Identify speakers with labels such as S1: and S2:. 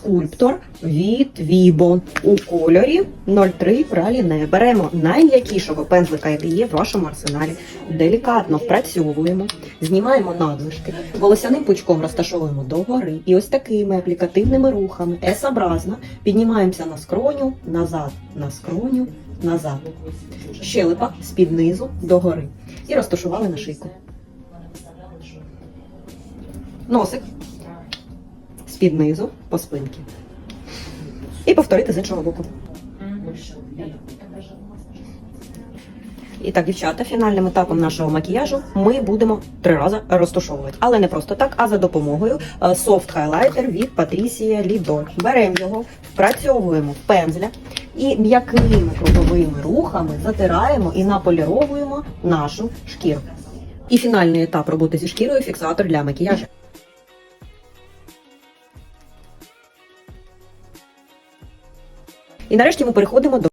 S1: Скульптор від Vibo у кольорі 03 праліне. Беремо найм'якішого пензлика, який є в вашому арсеналі. Делікатно впрацьовуємо, знімаємо надлишки, волосяним пучком розташовуємо догори і ось такими аплікативними рухами S-образно піднімаємося на скроню, назад, на скроню, назад. Щелепа з-під низу догори. І розташували на шийку. Носик з-під низу по спинці. І повторити з іншого боку. І так, дівчата, фінальним етапом нашого макіяжу ми будемо три рази розташовувати. Але не просто так, а за допомогою е, софт хайлайтер від Patricia Lidl. Беремо його, впрацьовуємо в пензля і м'якими круговими рухами затираємо і наполіровуємо нашу шкіру. І фінальний етап роботи зі шкірою фіксатор для макіяжу. І нарешті ми переходимо до